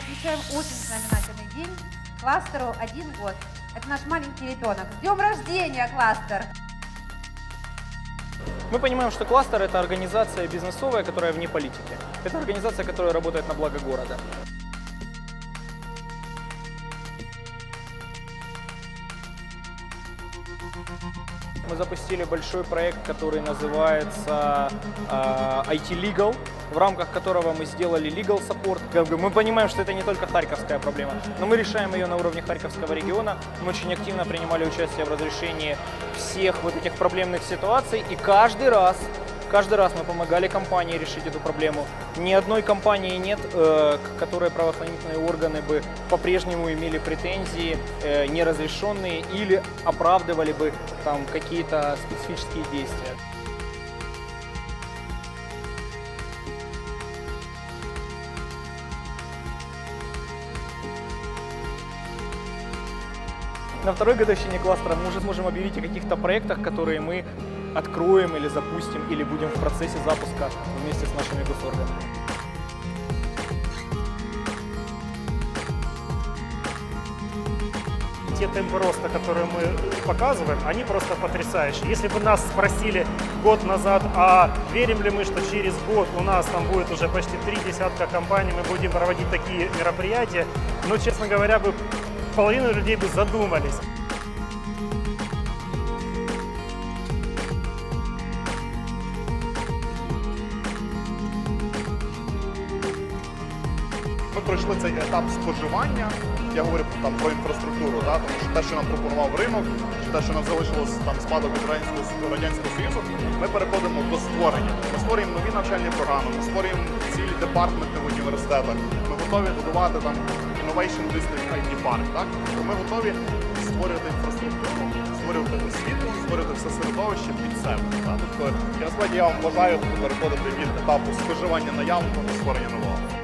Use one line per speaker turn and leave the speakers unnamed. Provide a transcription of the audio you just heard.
посвящаем очень знаменательный день кластеру «Один год». Это наш маленький ребенок. С днем рождения, кластер!
Мы понимаем, что кластер – это организация бизнесовая, которая вне политики. Это организация, которая работает на благо города. Мы запустили большой проект, который называется э, IT Legal, в рамках которого мы сделали legal support. Мы понимаем, что это не только харьковская проблема, но мы решаем ее на уровне Харьковского региона. Мы очень активно принимали участие в разрешении всех вот этих проблемных ситуаций, и каждый раз Каждый раз мы помогали компании решить эту проблему. Ни одной компании нет, э, к которой правоохранительные органы бы по-прежнему имели претензии э, неразрешенные или оправдывали бы там какие-то специфические действия. На второй годовщине кластера мы уже сможем объявить о каких-то проектах, которые мы откроем или запустим, или будем в процессе запуска вместе с нашими госорганами.
те темпы роста, которые мы показываем, они просто потрясающие. Если бы нас спросили год назад, а верим ли мы, что через год у нас там будет уже почти три десятка компаний, мы будем проводить такие мероприятия, ну, честно говоря, бы половина людей бы задумались.
Ми пройшли цей етап споживання. Я говорю там про інфраструктуру, да, тому що те, що нам пропонував ринок, чи те, що нам залишилось там спадок від радянського союзу, ми переходимо до створення. Ми створюємо нові навчальні програми, ми створюємо цілі департаменти в університетах. Ми готові будувати там Innovation District IT Park. Так Тобто ми готові створювати інфраструктуру, створювати освіту, створювати все середовище під себе. Так? Тобто, я насправді я вам бажаю переходити від етапу споживання наявного до створення нового.